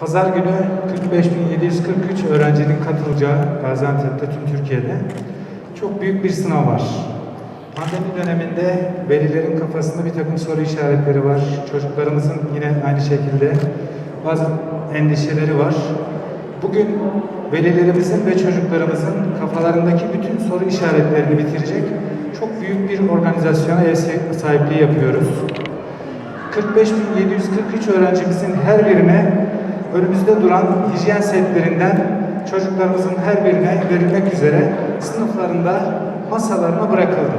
Pazar günü 45.743 öğrencinin katılacağı Gaziantep'te tüm Türkiye'de çok büyük bir sınav var. Pandemi döneminde velilerin kafasında bir takım soru işaretleri var. Çocuklarımızın yine aynı şekilde bazı endişeleri var. Bugün velilerimizin ve çocuklarımızın kafalarındaki bütün soru işaretlerini bitirecek çok büyük bir organizasyona ev sahipliği yapıyoruz. 45.743 öğrencimizin her birine önümüzde duran hijyen setlerinden çocuklarımızın her birine verilmek üzere sınıflarında masalarına bırakıldı.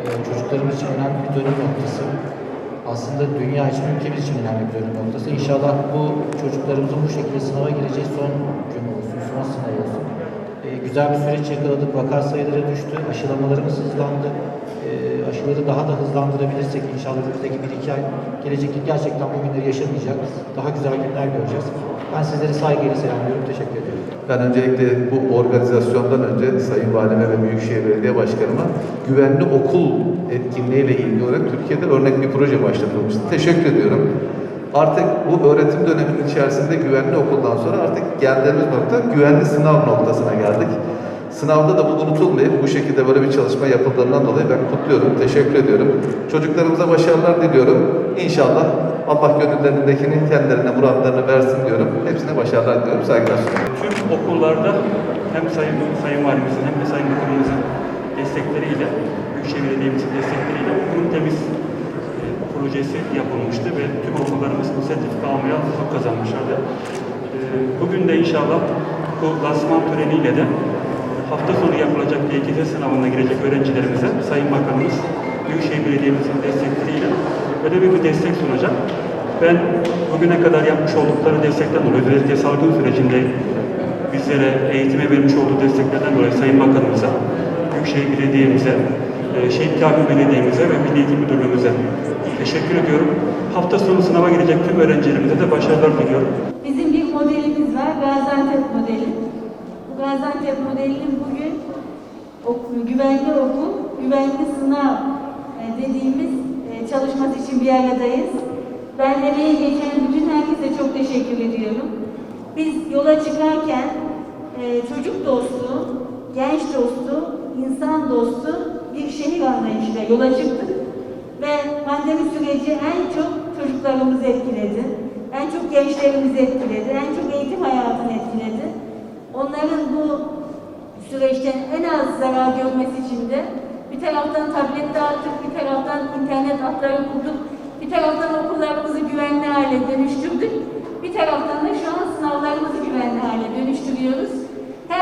Ee, çocuklarımız için önemli bir dönüm noktası. Aslında dünya için, ülkemiz için önemli bir dönüm noktası. İnşallah bu çocuklarımızın bu şekilde sınava gireceği son gün olsun, son sınav olsun. Güzel bir süreç yakaladık, vaka sayıları düştü, aşılamalarımız hızlandı. Ee, aşıları daha da hızlandırabilirsek inşallah önümüzdeki bir iki ay gelecek yıl gerçekten bu günleri yaşamayacak. Daha güzel günler göreceğiz. Ben sizleri saygıyla selamlıyorum, teşekkür ediyorum. Ben öncelikle bu organizasyondan önce Sayın Valime ve Büyükşehir Belediye Başkanıma güvenli okul etkinliğiyle ilgili olarak Türkiye'de örnek bir proje başlatılmıştı. Teşekkür ediyorum. Artık bu öğretim döneminin içerisinde güvenli okuldan sonra artık geldiğimiz nokta güvenli sınav noktasına geldik. Sınavda da bu unutulmayıp bu şekilde böyle bir çalışma yapıldığından dolayı ben kutluyorum, teşekkür ediyorum. Çocuklarımıza başarılar diliyorum. İnşallah Allah gönüllerindekini kendilerine muratlarını versin diyorum. Hepsine başarılar diliyorum, saygılar sunuyorum. Tüm okullarda hem Sayın, Sayın Valimizin hem de Sayın Bakanımızın destekleriyle, Büyükşehir Belediye'mizin destekleriyle okulun temiz projesi yapılmıştı ve tüm okullarımız sertifika almaya hak kazanmışlardı. E, Bugün de inşallah bu lansman töreniyle de hafta sonu yapılacak YKS sınavına girecek öğrencilerimize Sayın Bakanımız Büyükşehir Belediye'mizin destekleriyle öyle bir destek sunacak. Ben bugüne kadar yapmış oldukları destekten dolayı özellikle salgın sürecinde bizlere eğitime vermiş olduğu desteklerden dolayı Sayın Bakanımıza, Büyükşehir Belediye'mize, e, Şehit Kamil Belediye'mize ve Milli Eğitim Müdürlüğümüze teşekkür ediyorum. Hafta sonu sınava girecek tüm öğrencilerimize de başarılar diliyorum. Bizim bir modelimiz var, Gaziantep modeli. Bu Gaziantep modelinin bugün okul, güvenli okul, güvenli sınav e, dediğimiz e, çalışması için bir aradayız. Ben emeği geçen bütün herkese çok teşekkür ediyorum. Biz yola çıkarken e, çocuk dostu, genç dostu, insan dostu bir şehir anlayışıyla yola çıktık. Ve pandemi süreci en çok çocuklarımızı etkiledi. En çok gençlerimizi etkiledi. En çok eğitim hayatını etkiledi. Onların bu süreçten en az zarar görmesi için de bir taraftan tablet dağıttık, bir taraftan internet hatları kurduk, bir taraftan okullarımızı güvenli hale dönüştürdük, bir taraftan da şu an sınavlarımızı güvenli hale dönüştürüyoruz.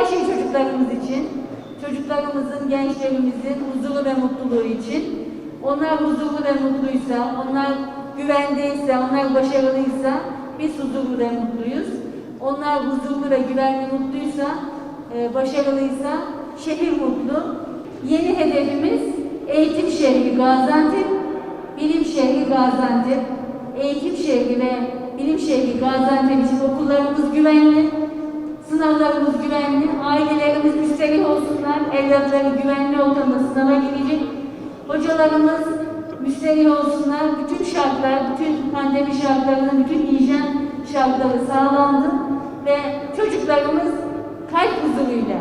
Her şey çocuklarımız için, çocuklarımızın, gençlerimizin huzuru ve mutluluğu için. Onlar huzurlu ve mutluysa, onlar güvendeyse, onlar başarılıysa biz huzurlu ve mutluyuz. Onlar huzurlu ve güvenli mutluysa, e, başarılıysa şehir mutlu. Yeni hedefimiz eğitim şehri Gaziantep, bilim şehri Gaziantep, eğitim şehri ve bilim şehri Gaziantep için okullarımız güvenli, sınavlarımız güvenli, ailelerimiz müsterih olsunlar, evlatları güvenli ortamda sınava girecek. Hocalarımız müsterih olsunlar. Bütün şartlar, bütün pandemi şartlarının, bütün hijyen şartları sağlandı. Ve çocuklarımız kalp huzuruyla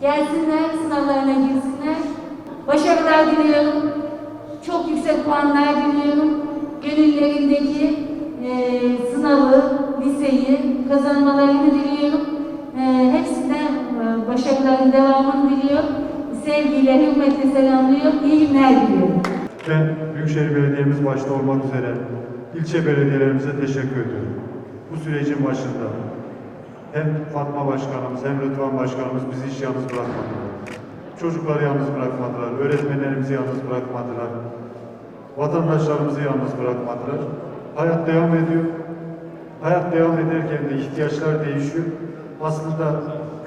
gelsinler, sınavlarına girsinler. Başarılar diliyorum. Çok yüksek puanlar diliyorum. Gönüllerindeki e, sınavı, liseyi kazanmalarını diliyorum. Başarıların devamını diliyorum. Sevgiyle, hürmetle selamlıyorum. İyi günler. Ben Büyükşehir Belediye'miz başta olmak üzere ilçe belediyelerimize teşekkür ediyorum. Bu sürecin başında hem Fatma Başkanımız hem Rıdvan Başkanımız bizi hiç yalnız bırakmadılar. Çocukları yalnız bırakmadılar, öğretmenlerimizi yalnız bırakmadılar, vatandaşlarımızı yalnız bırakmadılar. Hayat devam ediyor. Hayat devam ederken de ihtiyaçlar değişiyor. Aslında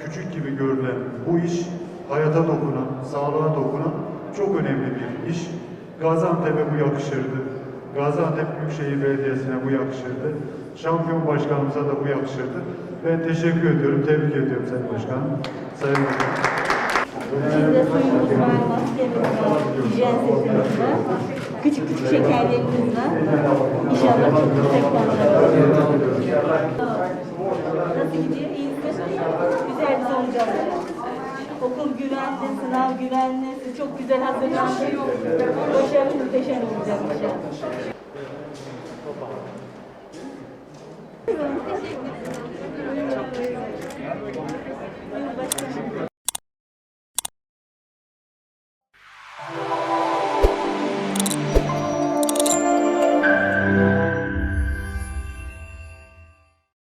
küçük gibi görülen bu iş hayata dokunan, sağlığa dokunan çok önemli bir iş. Gaziantep'e bu yakışırdı. Gaziantep Büyükşehir Belediyesi'ne bu yakışırdı. Şampiyon Başkanımıza da bu yakışırdı. Ben teşekkür ediyorum, tebrik ediyorum Sayın Başkanım. Sayın Bakanım. İçinde suyumuz var, maskemiz var, hijyen setimiz var. Küçük küçük şekerlerimiz var. İnşallah çok yüksek puanlar nasıl gidiyor? İyisi. Güzel bir sonuç alacağız. Okul güvenli, sınav güvenli, çok güzel hazırlandınız. Başarılı, muhteşem olacak inşallah. Teşekkür ederim.